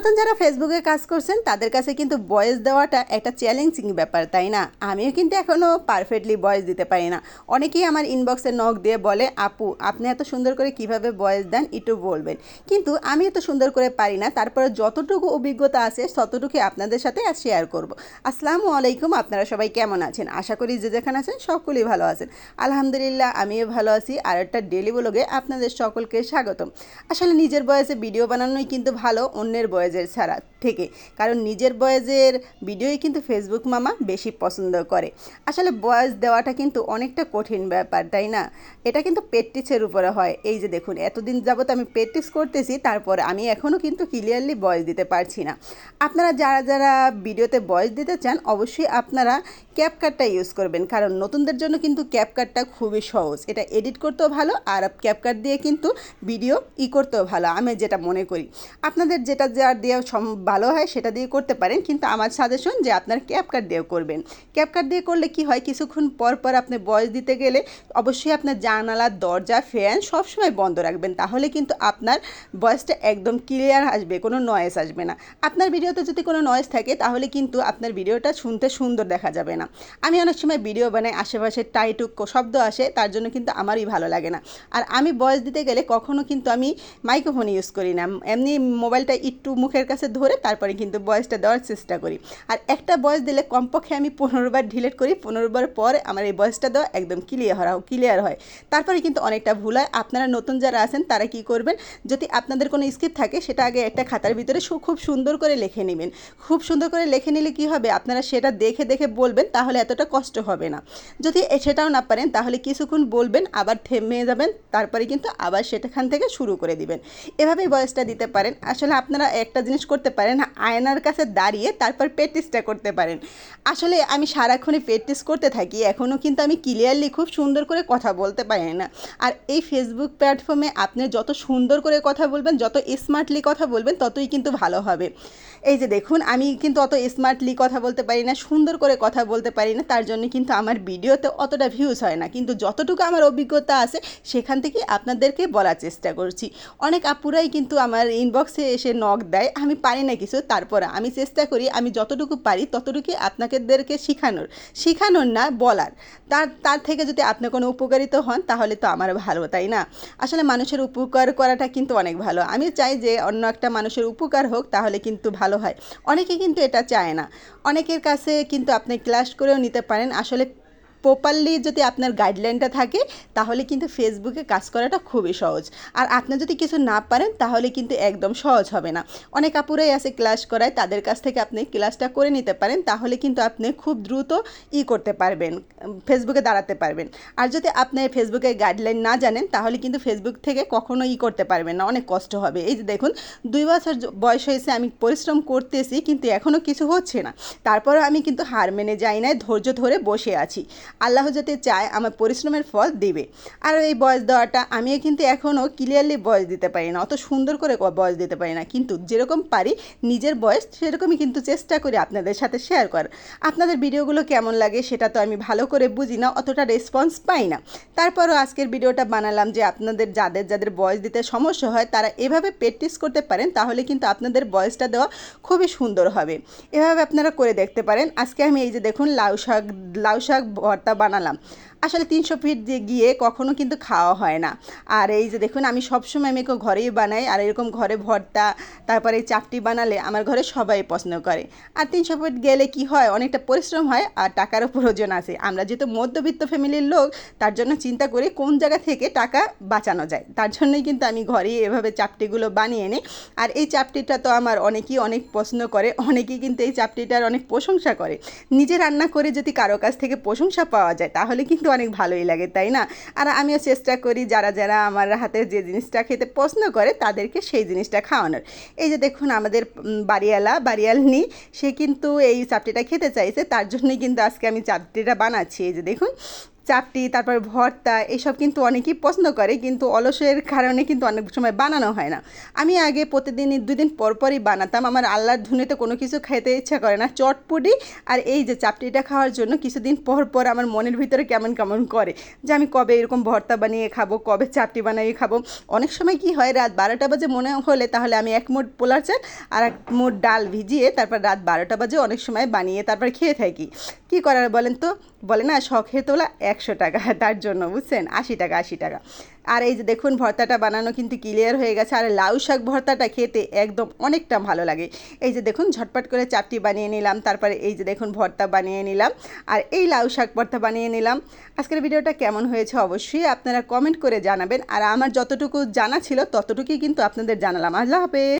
নতুন যারা ফেসবুকে কাজ করছেন, তাদের কাছে কিন্তু ভয়েস দেওয়াটা একটা চ্যালেঞ্জিং ব্যাপার, তাই না? আমিও কিন্তু এখনও পারফেক্টলি ভয়েস দিতে পারি না। অনেকেই আমার ইনবক্সে নক দিয়ে বলে, আপু, আপনি এত সুন্দর করে কীভাবে ভয়েস দেন, একটু বলবেন। কিন্তু আমি এত সুন্দর করে পারি না, তারপরে যতটুকু অভিজ্ঞতা আছে ততটুকু আপনাদের সাথে আর শেয়ার করব। আসসালামু আলাইকুম, আপনারা সবাই কেমন আছেন? আশা করি যে যেখানে আছেন, সকলেই ভালো আছেন। আলহামদুলিল্লাহ, আমিও ভালো আছি। আর একটা ডেলি ব্লগে আপনাদের সকলকে স্বাগতম। আসলে নিজের বয়সে ভিডিও বানানোই কিন্তু ভালো, অন্যের বয়েজের ছাড়া থেকে। কারণ নিজের বয়েজের ভিডিওই কিন্তু ফেসবুক মামা বেশি পছন্দ করে। আসলে বয়স দেওয়াটা কিন্তু অনেকটা কঠিন ব্যাপার, তাই না? এটা কিন্তু প্র্যাকটিসের উপরে হয়। এই যে দেখুন, এতদিন যাবত আমি প্র্যাকটিস করতেছি, তারপর আমি এখনও কিন্তু ক্লিয়ারলি বয়স দিতে পারছি না। আপনারা যারা যারা ভিডিওতে বয়স দিতে চান, অবশ্যই আপনারা ক্যাপকাটটা ইউজ করবেন। কারণ নতুনদের জন্য কিন্তু ক্যাপকাটটা খুবই সহজ। এটা এডিট করতেও ভালো, আর ক্যাপকাট দিয়ে কিন্তু ভিডিও ই করতেও ভালো, আমি যেটা মনে করি। আপনাদের যেটা যার দিয়ে ভালো হয় সেটা দিয়ে করতে পারেন, কিন্তু আমার সাজেশন যে আপনার ক্যাপকাট দিয়েও করবেন। ক্যাপকাট দিয়ে করলে কি হয়? কিছুক্ষণ পর পর আপনি বয়স দিতে গেলে অবশ্যই আপনার জানালা, দরজা ফ্যান সবসময় বন্ধ রাখবেন। তাহলে কিন্তু আপনার ভয়েসটা একদম ক্লিয়ার আসবে, কোনো নয়েস আসবে না। আপনার ভিডিওতে যদি কোনো নয়েস থাকে, তাহলে কিন্তু আপনার ভিডিওটা শুনতে সুন্দর দেখা যাবে না। আমি অনেক সময় ভিডিও বানাই, আশেপাশে টাইটুক শব্দ আসে, তার জন্য কিন্তু আমারই ভালো লাগে না। আর আমি ভয়েস দিতে গেলে কখনো কিন্তু আমি মাইক্রোফোন ইউজ করি না। এমনি মোবাইলটা একটু মুখের কাছে ধরে তারপরে কিন্তু ভয়েসটা দেওয়ার চেষ্টা করি। আর একটা বয়স দিলে কমপক্ষে আমি পনেরোবার ডিলিট করি, পনেরোবার পর আমার এই ভয়েসটা দেওয়া একদম ক্লিয়ার হয় ক্লিয়ার হয়। তারপরে কিন্তু অনেকটা ভুল হয়। আপনারা নতুন যারা আছেন, তারা কি করবেন? যদি আপনাদের কোনো স্ক্রিপ্ট থাকে, সেটা আগে একটা খাতার ভিতরে খুব সুন্দর করে লিখে নেবেন। খুব সুন্দর করে লিখে নিলে কি হবে? আপনারা সেটা দেখে দেখে বলবেন, তাহলে এতটা কষ্ট হবে না। যদি সেটাও না পারেন, তাহলে কিছুক্ষণ বলবেন, আবার থেমে যাবেন, তারপরে কিন্তু আবার সেটাখান থেকে শুরু করে দিবেন। এভাবেই বয়সটা দিতে পারেন। আসলে আপনারা একটা জিনিস করতে পারেন আয়নার কাছে দাঁড়িয়ে তারপর প্র্যাকটিসটা করতে পারেন। আসলে আমি সারাক্ষণই প্র্যাকটিস করতে থাকি, এখনও কিন্তু আমি ক্লিয়ারলি খুব সুন্দর করে কথা বলতে পারি না। আর এই ফেসবুক প্ল্যাটফর্মে আপনি যত সুন্দর করে কথা বলবেন, যত স্মার্টলি কথা বলবেন, ততই কিন্তু ভালো হবে। এই যে দেখুন, আমি কিন্তু অত স্মার্টলি কথা বলতে পারি না, সুন্দর করে কথা বলতে পারি না, তার জন্য কিন্তু আমার ভিডিওতে অতটা ভিউজ হয় না। কিন্তু যতটুকু আমার অভিজ্ঞতা আছে, সেখান থেকে আপনাদেরকে বলার চেষ্টা করছি। অনেক আপুরাই কিন্তু আমার ইনবক্সে এসে নক দেয়, আমি পারি না কিছু, তারপরে আমি চেষ্টা করি আমি যতটুকু পারি ততটুকুই আপনাদেরকে শেখানোর। শেখানোর না, বলার। তার তার থেকে যদি আপনি কোনো উপকারিত হন, তাহলে তো আমার ভালো, তাই না? আসলে মানুষের উপকার করাটা কিন্তু অনেক ভালো। আমি চাই যে অন্য একটা মানুষের উপকার হোক, তাহলে কিন্তু ভালো হয়। অনেকে কিন্তু এটা চায় না। অনেকের কাছে কিন্তু আপনি ক্লাস করেও নিতে পারেন। আসলে প্রপারলি যদি আপনার গাইডলাইনটা থাকে, তাহলে কিন্তু ফেসবুকে কাজ করাটা খুবই সহজ। আর আপনি যদি কিছু না পারেন, তাহলে কিন্তু একদম সহজ হবে না। অনেক আপুরাই আছে ক্লাস করায়, তাদের কাছ থেকে আপনি ক্লাসটা করে নিতে পারেন, তাহলে কিন্তু আপনি খুব দ্রুত ই করতে পারবেন ফেসবুকে দাঁড়াতে পারবেন। আর যদি আপনি ফেসবুকে গাইডলাইন না জানেন, তাহলে কিন্তু ফেসবুক থেকে কখনো ই করতে পারবেন না, অনেক কষ্ট হবে। এই যে দেখুন, দুই বছর বয়স হয়েছে, আমি পরিশ্রম করতেছি, কিন্তু এখনও কিছু হচ্ছে না। তারপরেও আমি কিন্তু হার মেনে যাই না ধৈর্য ধরে বসে আছি। আল্লাহ যাতে চায়, আমার পরিশ্রমের ফল দেবে। আর এই বয়স দেওয়াটা আমিও কিন্তু এখনও ক্লিয়ারলি বয়স দিতে পারি না, অত সুন্দর করে বয়স দিতে পারি না। কিন্তু যেরকম পারি নিজের বয়স, সেরকমই কিন্তু চেষ্টা করি আপনাদের সাথে শেয়ার করার। আপনাদের ভিডিওগুলো কেমন লাগে সেটা তো আমি ভালো করে বুঝি না, অতটা রেসপন্স পাই না। তারপরও আজকের ভিডিওটা বানালাম যে আপনাদের যাদের যাদের বয়স দিতে সমস্যা হয়, তারা এভাবে প্র্যাকটিস করতে পারেন, তাহলে কিন্তু আপনাদের বয়সটা দেওয়া খুবই সুন্দর হবে। এভাবে আপনারা করে দেখতে পারেন। আজকে আমি এই যে দেখুন লাউ শাক লাউ শাক ভর্তা বানালাম। আসলে তিনশো ফিট দিয়ে গিয়ে কখনো কিন্তু খাওয়া হয় না। আর এই যে দেখুন, আমি সবসময় আমি এরকম ঘরেই বানাই, আর এরকম ঘরে ভর্তা, তারপরে এই চাপটি বানালে আমার ঘরে সবাই পছন্দ করে। আর তিনশো ফিট গেলে কি হয়, অনেকটা পরিশ্রম হয়, আর টাকারও প্রয়োজন আছে। আমরা যেহেতু মধ্যবিত্ত ফ্যামিলির লোক, তার জন্য চিন্তা করি কোন জায়গা থেকে টাকা বাঁচানো যায়। তার জন্যই কিন্তু আমি ঘরেই এভাবে চাপটিগুলো বানিয়ে নিই। আর এই চাপটিটা তো আমার অনেকেই অনেক পছন্দ করে, অনেকেই কিন্তু এই চাপটিটার অনেক প্রশংসা করে। নিজে রান্না করে যদি কারও কাছ থেকে প্রশংসা পাওয়া যায়, তাহলে কিন্তু অনেক ভালোই লাগে, তাই না? আর আমিও চেষ্টা করি যারা যারা আমার হাতে যে জিনিসটা খেতে পছন্দ করে তাদেরকে সেই জিনিসটা খাওয়ানোর। এই যে দেখুন আমাদের বাড়িয়ালা বাড়িওয়ালা, বাড়িয়ালনি, সে কিন্তু এই চাপটিটা খেতে চাইছে, তার জন্যই কিন্তু আজকে আমি চাপটিটা বানাচ্ছি। এই যে দেখুন চাপটি তারপর ভর্তা এইসব কিন্তু অনেকেই পছন্দ করে, কিন্তু অলসের কারণে কিন্তু অনেক সময় বানানো হয় না। আমি আগে প্রতিদিন দুই দিন পর বানাতাম। আমার আল্লাহর ধুনেতে কোনো কিছু খেতে ইচ্ছা করে না। চটপটি আর এই যে চাপটিটা খাওয়ার জন্য কিছুদিন পর পর আমার মনের ভিতরে কেমন কেমন করে যে আমি কবে এরকম ভর্তা বানিয়ে খাব, কবে চাপটি বানিয়ে খাব। অনেক সময় কি হয়, রাত বারোটা বাজে মনে হলে তাহলে আমি এক মুঠ পোলার চাল আর এক মুঠ ডাল ভিজিয়ে তারপর রাত বারোটা বাজে অনেক সময় বানিয়ে তারপর খেয়ে থাকি। কি করার বলেন তো? বলে না শখের তোলা একশো টাকা, তার জন্য বুঝছেন? আশি টাকা আশি টাকা। আর এই যে দেখুন, ভর্তাটা বানানো কিন্তু ক্লিয়ার হয়ে গেছে। আর লাউ শাক ভর্তাটা খেতে একদম অনেকটা ভালো লাগে। এই যে দেখুন, ঝটপট করে চাপটি বানিয়ে নিলাম। তারপরে এই যে দেখুন, ভর্তা বানিয়ে নিলাম। আর এই লাউ শাক ভর্তা বানিয়ে নিলাম। আজকের ভিডিওটা কেমন হয়েছে অবশ্যই আপনারা কমেন্ট করে জানাবেন। আর আমার যতটুকু জানা ছিল, ততটুকুই কিন্তু আপনাদের জানালাম। আল্লাহ হাফেজ।